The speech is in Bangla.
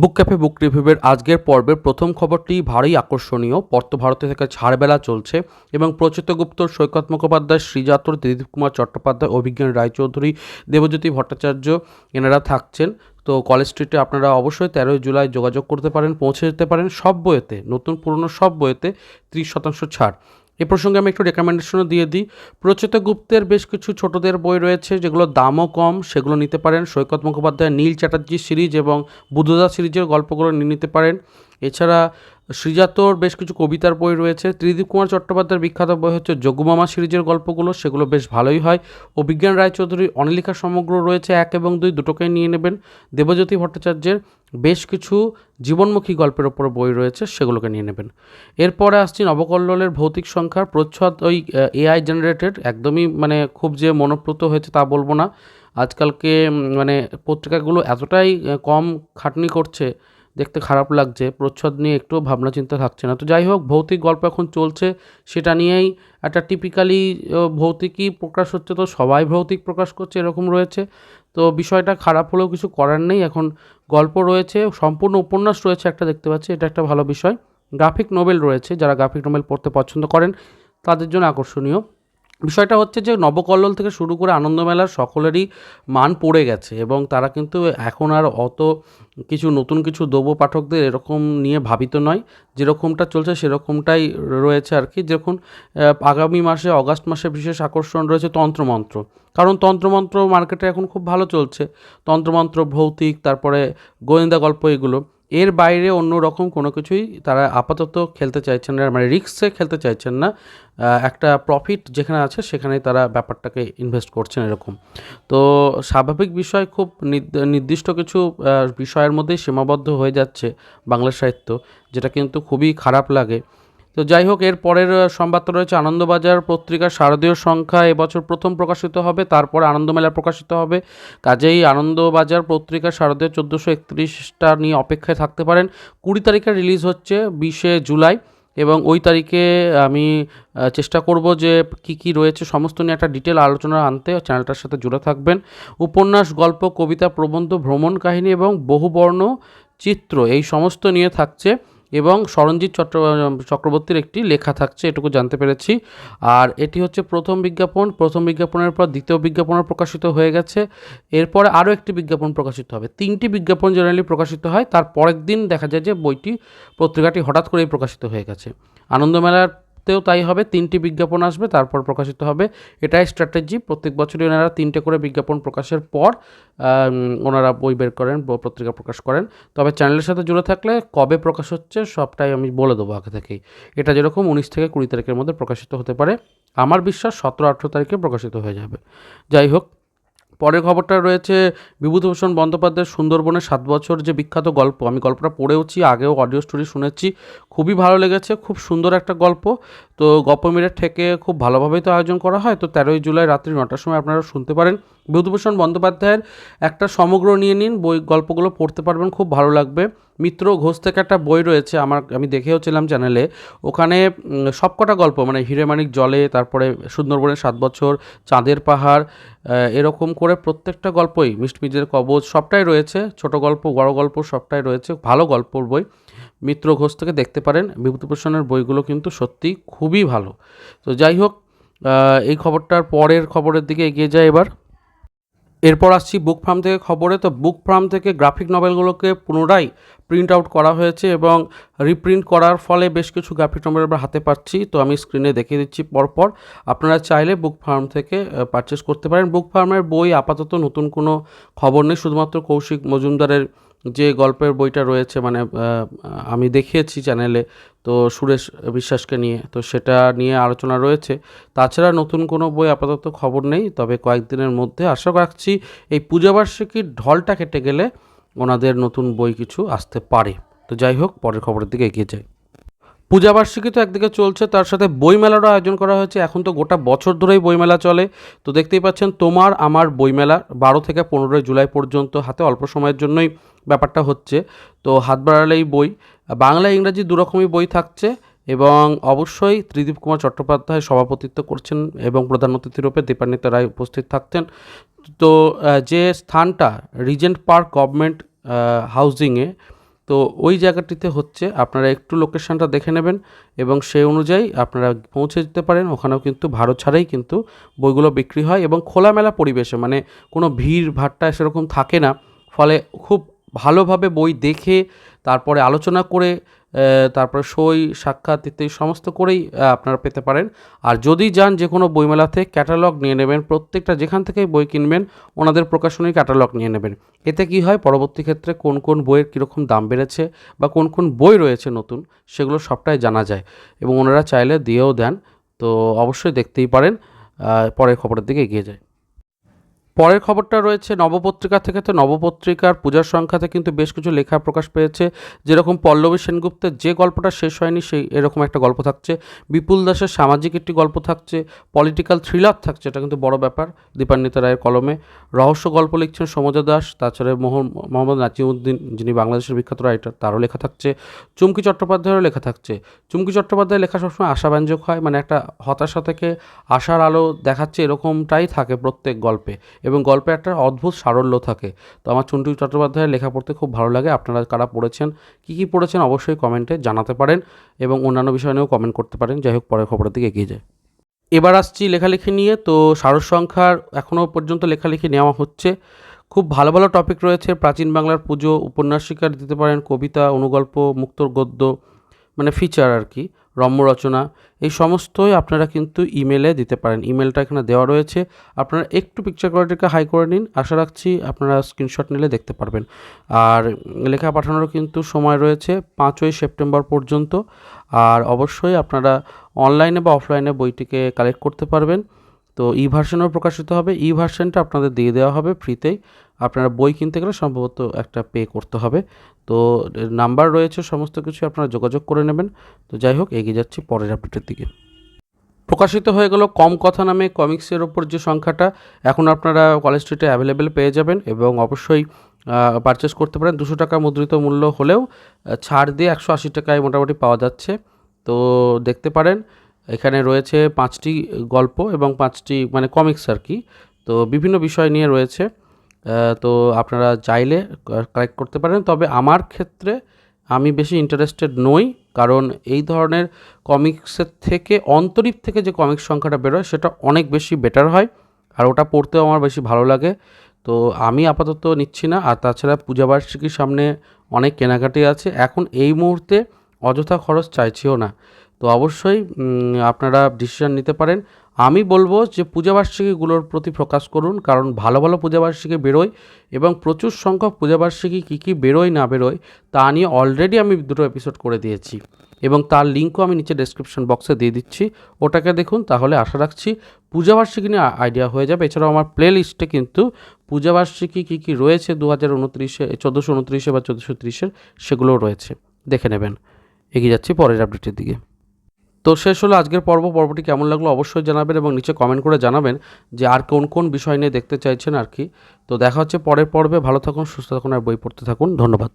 বুক ক্যাফে, বুক রিভিউয়ের আজকের পর্বের প্রথম খবরটি ভারী আকর্ষণীয়। পর্ত ভারতে থেকে ছাড়বেলা চলছে এবং প্রচিত গুপ্ত সৈকত মুখোপাধ্যায় শ্রীজাতর, দিলীপ কুমার চট্টোপাধ্যায়, অভিজ্ঞান রায়চৌধুরী, দেবজ্যোতি ভট্টাচার্য এনারা থাকছেন। তো কলেজ স্ট্রিটে আপনারা অবশ্যই তেরোই জুলাই যোগাযোগ করতে পারেন, পৌঁছে যেতে পারেন সব বইয়েতে, নতুন পুরনো সব বইয়েতে ত্রিশ শতাংশ ছাড়। এ প্রসঙ্গে আমি একটু রেকমেন্ডেশনও দিয়ে দিই। প্রচিত গুপ্তের বেশ কিছু ছোটদের বই রয়েছে, যেগুলো দামও কম, সেগুলো নিতে পারেন। সৈকত মুখোপাধ্যায়, নীল চ্যাটার্জি সিরিজ এবং বুদ্ধদা সিরিজের গল্পগুলো নিয়ে নিতে পারেন। এছাড়া শ্রীজাতর বেশ কিছু কবিতার বই রয়েছে। ত্রিদীপ কুমার চট্টোপাধ্যায়ের বিখ্যাত বই হচ্ছে যোগুমামা সিরিজের গল্পগুলো, সেগুলো বেশ ভালোই হয়। অভিজ্ঞান রায়চৌধুরীর অনিলিকা সমগ্র রয়েছে, এক এবং দুই দুটোকেই নিয়ে নেবেন। দেবজ্যোতি ভট্টাচার্যের বেশ কিছু জীবনমুখী গল্পের ওপর বই রয়েছে, সেগুলোকে নিয়ে নেবেন। এরপরে আসছি নবকল্লোলের ভৌতিক সংখ্যার প্রচ্ছদ ওই এআই জেনারেটেড, একদমই মানে খুব যে মনোপ্রত হয়েছে তা বলব না। আজকালকে মানে পত্রিকাগুলো এতটাই কম খাটনি করছে দেখতে খারাপ লাগছে, প্রচ্ছদ নিয়ে একটুও ভাবনা চিন্তা থাকছে না। তো যাই হোক, ভৌতিক গল্প এখন চলছে, সেটা নিয়েই একটা টিপিক্যালি ভৌতিকই প্রকাশ হচ্ছে। তো সবাই ভৌতিক প্রকাশ করছে, এরকম রয়েছে। তো বিষয়টা খারাপ হলেও কিছু করার নেই। এখন গল্প রয়েছে, সম্পূর্ণ উপন্যাস রয়েছে একটা, দেখতে পাচ্ছি, এটা একটা ভালো বিষয়। গ্রাফিক নোবেল রয়েছে, যারা গ্রাফিক নোবেল পড়তে পছন্দ করেন, তাদের জন্য আকর্ষণীয়। বিষয়টা হচ্ছে যে নবকল্লোল থেকে শুরু করে আনন্দমেলার সকলেরই মান পড়ে গেছে এবং তারা কিন্তু এখন আর অত কিছু নতুন কিছু দেবো পাঠকদের এরকম নিয়ে ভাবিত নয়। যেরকমটা চলছে সেরকমটাই রয়েছে আর কি। যখন আগামী মাসে, অগাস্ট মাসে বিশেষ আকর্ষণ রয়েছে তন্ত্রমন্ত্র। কারণ তন্ত্রমন্ত্র মার্কেটে এখন খুব ভালো চলছে। তন্ত্রমন্ত্র, ভৌতিক, তারপরে গোয়েন্দা গল্প এগুলো। এর বাইরে অন্য রকম কোনো কিছুই তারা আপাতত খেলতে চাইছেন না মানে রিক্সে খেলতে চাইছেন না। একটা প্রফিট যেখানে আছে সেখানেই তারা ব্যাপারটাকে ইনভেস্ট করছেন এরকম। তো স্বাভাবিক বিষয় খুব নির্দ- নির্দিষ্ট কিছু বিষয়ের মধ্যেই সীমাবদ্ধ হয়ে যাচ্ছে বাংলা সাহিত্য, যেটা কিন্তু খুবই খারাপ লাগে। তো যাই হোক, এর পরের সংবাদটা রয়েছে, আনন্দবাজার পত্রিকার শারদীয় সংখ্যা এবছর প্রথম প্রকাশিত হবে, তারপরে আনন্দমেলা প্রকাশিত হবে। কাজেই আনন্দবাজার পত্রিকা শারদীয় চোদ্দোশো একত্রিশটা নিয়ে অপেক্ষায় থাকতে পারেন। কুড়ি তারিখে রিলিজ হচ্ছে বিশে জুলাই এবং ওই তারিখে আমি চেষ্টা করব যে কি কি রয়েছে, সমস্ত নিয়ে একটা ডিটেল আলোচনা আনতে। চ্যানেলটার সাথে জুড়ে থাকবেন। উপন্যাস, গল্প, কবিতা, প্রবন্ধ, ভ্রমণ কাহিনী এবং বহুবর্ণ চিত্র, এই সমস্ত নিয়ে থাকছে। এবং সরঞ্জিৎ চট্ট, চক্রবর্তীর একটি লেখা থাকছে, এটুকু জানতে পেরেছি। আর এটি হচ্ছে প্রথম বিজ্ঞাপন। প্রথম বিজ্ঞাপনের পর দ্বিতীয় বিজ্ঞাপনও প্রকাশিত হয়ে গেছে। এরপরে আরও একটি বিজ্ঞাপন প্রকাশিত হবে। তিনটি বিজ্ঞাপন জেনারেলি প্রকাশিত হয়। তার পরের দিন দেখা যায় যে বইটি, পত্রিকাটি হঠাৎ করেই প্রকাশিত হয়ে গেছে। আনন্দমেলাতেও তাই হবে, তিনটি বিজ্ঞাপন আসবে, তারপর প্রকাশিত হবে। এটাই স্ট্র্যাটেজি প্রত্যেক বছরই ওনারা তিনটে করে বিজ্ঞাপন প্রকাশের পর ওনারা বই বের করেন পত্রিকা প্রকাশ করেন। তবে চ্যানেলের সাথে জুড়ে থাকলে কবে প্রকাশ হচ্ছে সবটাই আমি বলে দেবো আগে থেকেই। এটা যেরকম উনিশ থেকে কুড়ি তারিখের মধ্যে প্রকাশিত হতে পারে, আমার বিশ্বাস সতেরো আঠেরো তারিখে প্রকাশিত হয়ে যাবে। যাই হোক পরের খবরটা রয়েছে, বিভূতিভূষণ বন্দ্যোপাধ্যায়ের সুন্দরবনের সাত বছর যে বিখ্যাত গল্প, আমি গল্পটা পড়েওছি, আগেও অডিও স্টোরি শুনেছি, খুবই ভালো লেগেছে, খুব সুন্দর একটা গল্প। তো গল্পমিরের থেকে খুব ভালোভাবেই তো আয়োজন করা হয়, তো তেরোই জুলাই রাত্রি নটার সময় আপনারা শুনতে পারেন। বিভূতিভূষণ বন্দ্যোপাধ্যায়ের একটা সমগ্র নিয়ে নিন, বই, গল্পগুলো পড়তে পারবেন, খুব ভালো লাগবে। মিত্র ঘোষ থেকে একটা বই রয়েছে, আমার, আমি দেখেওছিলাম চ্যানেলে। ওখানে সবকটা গল্প মানে হিরেমানিক জলে, তারপরে সুন্দরবনের সাত বছর, চাঁদের পাহাড় এরকম করে প্রত্যেকটা গল্পই মিষ্টমিজের কবচ সবটাই রয়েছে। ছোট গল্প, বড় গল্প, সবটাই রয়েছে, ভালো গল্পর বই। মিত্র ঘোষ থেকে দেখতে পারেন, বিভূতিভূষণের বইগুলো কিন্তু সত্যি খুবই ভালো। তো যাই হোক এই খবরটার পরের খবরের দিকে এগিয়ে যায় এবার। এরপর আসছি বুক ফার্ম থেকে খবরে। তো বুক ফার্ম থেকে গ্রাফিক নভেলগুলোকে পুনরায় প্রিন্ট আউট করা হয়েছে এবং রিপ্রিন্ট করার ফলে বেশ কিছু গ্রাফিক নভেল আমরা হাতে পাচ্ছি। তো আমি স্ক্রিনে দেখিয়ে দিচ্ছি পরপর। আপনারা চাইলে বুক ফার্ম থেকে পারচেস করতে পারেন। বুক ফার্মের বই আপাতত নতুন কোনো খবর নেই। শুধুমাত্র কৌশিক মজুমদারের যে গল্পের বইটা রয়েছে মানে আমি দেখিয়েছি চ্যানেলে, তো সুরেশ বিশ্বাসকে নিয়ে, তো সেটা নিয়ে আলোচনা রয়েছে। তাছাড়া নতুন কোনো বই আপাতত খবর নেই, তবে কয়েকদিনের মধ্যে আশা রাখছি এই পূজাবার্ষিকীর ঢলটা কেটে গেলে ওনাদের নতুন বই কিছু আসতে পারে। তো যাই হোক, পরের খবরের দিকে এগিয়ে যাই। পূজাবার্ষিকী তো একদিকে চলছে, তার সাথে বইমেলারও আয়োজন করা হয়েছে। এখন তো গোটা বছর ধরেই বইমেলা চলে। তো দেখতেই পাচ্ছেন, তোমার আমার বইমেলা বারো থেকে পনেরোই জুলাই পর্যন্ত হাতে অল্প সময়ের জন্যই ব্যাপারটা হচ্ছে। তো হাত বাড়ালেই বই। বাংলা, ইংরাজি দুরকমই বই থাকছে এবং অবশ্যই ত্রিদীপ কুমার চট্টোপাধ্যায় সভাপতিত্ব করছেন এবং প্রধান অতিথি রূপে দীপান্বিতা রায় উপস্থিত থাকতেন। তো যে স্থানটা রিজেন্ট পার্ক গভর্নমেন্ট হাউজিংয়ে তো ওই জায়গাটিতে হচ্ছে আপনারা একটু লোকেশনটা দেখে নেবেন এবং সেই অনুযায়ী আপনারা পৌঁছে যেতে পারেন। ওখানেও কিন্তু ভারত ছাড়াই কিন্তু বইগুলো বিক্রি হয় এবং খোলামেলা পরিবেশে মানে কোনো ভিড় ভাট্টা সেরকম থাকে না। ফলে খুব ভালোভাবে বই দেখে, তারপরে আলোচনা করে তারপরে সই, সাক্ষাৎ ইত্যাদি সমস্ত করেই আপনারা পেতে পারেন। আর যদি যান যে কোনো বইমেলাতে ক্যাটালগ নিয়ে নেবেন, প্রত্যেকটা যেখান থেকে বই কিনবেন, ওনাদের প্রকাশনীর ক্যাটালগ নিয়ে নেবেন। এতে কি হয়, পরবর্তী ক্ষেত্রে কোন কোন বইয়ের কীরকম দাম বেড়েছে বা কোন কোন বই রয়েছে নতুন, সেগুলো সবটাই জানা যায় এবং ওনারা চাইলে দিয়েও দেন। তো অবশ্যই দেখতেই পারেন পরের খবরের দিকে এগিয়ে যায় পরের খবরটা রয়েছে, নবপত্রিকা থেকে তো নবপত্রিকার পূজার সংখ্যাতে কিন্তু বেশ কিছু লেখা প্রকাশ পেয়েছে। যেরকম পল্লবী সেনগুপ্তের যে গল্পটা শেষ হয়নি, সেই এরকম একটা গল্প থাকছে। বিপুল দাসের সামাজিক একটি গল্প থাকছে। পলিটিক্যাল থ্রিলার থাকছে, এটা কিন্তু বড় ব্যাপার দীপান্বিতা রায়ের কলমে। রহস্য গল্প লিখছেন সমজা দাস, তাছাড়া মোহন, মোহাম্মদ নাজিমুদ্দিন, যিনি বাংলাদেশের বিখ্যাত রাইটার, তারও লেখা থাকছে। চুমকি চট্টোপাধ্যায়েরও লেখা থাকছে। চুমকি চট্টোপাধ্যায়ের লেখা সবসময় আশাব্যঞ্জক হয় মানে একটা হতাশা থেকে আশার আলো দেখাচ্ছে, এরকমটাই থাকে প্রত্যেক গল্পে। এবং গল্পে একটা অদ্ভুত সারল্য থাকে। তো আমার চুন্টু চট্টোপাধ্যায়ের লেখা পড়তে খুব ভালো লাগে। আপনারা কারা পড়েছেন, কী কী পড়েছেন অবশ্যই কমেন্টে জানাতে পারেন এবং অন্যান্য বিষয় নিয়েও কমেন্ট করতে পারেন। যাই হোক, পরের খবরের দিকে এগিয়ে যায় এবার আসছি লেখালেখি নিয়ে। তো সারস সংখ্যার এখনও পর্যন্ত লেখালেখি নেওয়া হচ্ছে। খুব ভালো ভালো টপিক রয়েছে। প্রাচীন বাংলার পুজো উপন্যাসিকার দিতে পারেন, কবিতা, অনুগল্প, মুক্তর গদ্য মানে ফিচার আর কি। রম্য রচনা এই সমস্তই আপনারা কিন্তু ইমেলে দিতে পারেন। ইমেলটা এখানে দেওয়া রয়েছে। আপনারা একটু পিকচার কোয়ালিটিকে হাই করে নিন। আশা রাখছি আপনারা স্ক্রিনশট নিলে দেখতে পারবেন। আর লেখা পাঠানোরও কিন্তু সময় রয়েছে পাঁচই সেপ্টেম্বর পর্যন্ত। আর অবশ্যই আপনারা অনলাইনে বা অফলাইনে বইটিকে কালেক্ট করতে পারবেন। তো ই ভার্সনও প্রকাশিত হবে। ই ভার্সনটা আপনাদের দিয়ে দেওয়া হবে ফ্রিতেই আপনারা বই কিনতে গেলে সম্ভবত একটা পে করতে হবে। তো নাম্বার রয়েছে, সমস্ত কিছু আপনারা যোগাযোগ করে নেবেন। তো যাই হোক, এগিয়ে যাচ্ছি পরের আপডেটের দিকে। প্রকাশিত হয়ে গেল কম কথা নামে কমিক্সের ওপর যে সংখ্যাটা, এখন আপনারা কলেজ স্ট্রিটে অ্যাভেলেবেল পেয়ে যাবেন এবং অবশ্যই পারচেস করতে পারেন। দুশো টাকা মুদ্রিত মূল্য হলেও ছাড় দিয়ে একশো আশি টাকায় মোটামুটি পাওয়া যাচ্ছে। তো দেখতে পারেন এখানে রয়েছে পাঁচটি গল্প এবং পাঁচটি মানে কমিক্স আর কি। তো বিভিন্ন বিষয় নিয়ে রয়েছে। তো আপনারা চাইলে কালেক্ট করতে পারেন। তবে আমার ক্ষেত্রে আমি বেশি ইন্টারেস্টেড নই। কারণ এই ধরনের কমিক্সের থেকে, অন্তরীপ থেকে যে কমিক্স সংখ্যাটা বেরোয়, সেটা অনেক বেশি বেটার হয়। আর ওটা পড়তেও আমার বেশি ভালো লাগে। তো আমি আপাতত নিচ্ছি না। আর তাছাড়া পূজাবার্ষিকীর সামনে অনেক কেনাকাটি আছে। এখন এই মুহূর্তে অযথা খরচ চাইছিও না। তো অবশ্যই আপনারা ডিসিশন নিতে পারেন। আমি বলব যে পূজাবার্ষিকীগুলোর প্রতি ফোকাস করুন, কারণ ভালো ভালো পূজাবার্ষিকী বেরোয় এবং প্রচুর সংখ্যক পূজাবার্ষিকী কী কী বেরোয় না বেরোয়, তা নিয়ে অলরেডি আমি দুটো এপিসোড করে দিয়েছি। এবং তার লিঙ্কও আমি নিচে ডেসক্রিপশন বক্সে দিয়ে দিচ্ছি। ওটাকে দেখুন, তাহলে আশা রাখছি পূজাবার্ষিকী নিয়ে আইডিয়া হয়ে যাবে। এছাড়াও আমার প্লে লিস্টে কিন্তু পূজাবার্ষিকী কী কী রয়েছে দু হাজার উনত্রিশে, চোদ্দোশো উনত্রিশে বা চোদ্দোশো ত্রিশের, সেগুলোও রয়েছে। দেখে নেবেন। এগিয়ে যাচ্ছি পরের আপডেটের দিকে। তো শেষ হলো আজকের পর্ব। পর্বটি কেমন লাগল অবশ্যই জানাবেন এবং নিচে কমেন্ট করে জানাবেন যে আর কোন কোন বিষয় নিয়ে দেখতে চাইছেন আর কি। তো দেখা হচ্ছে পরের পর্বে। ভালো থাকুন, সুস্থ থাকুন আর বই পড়তে থাকুন। ধন্যবাদ।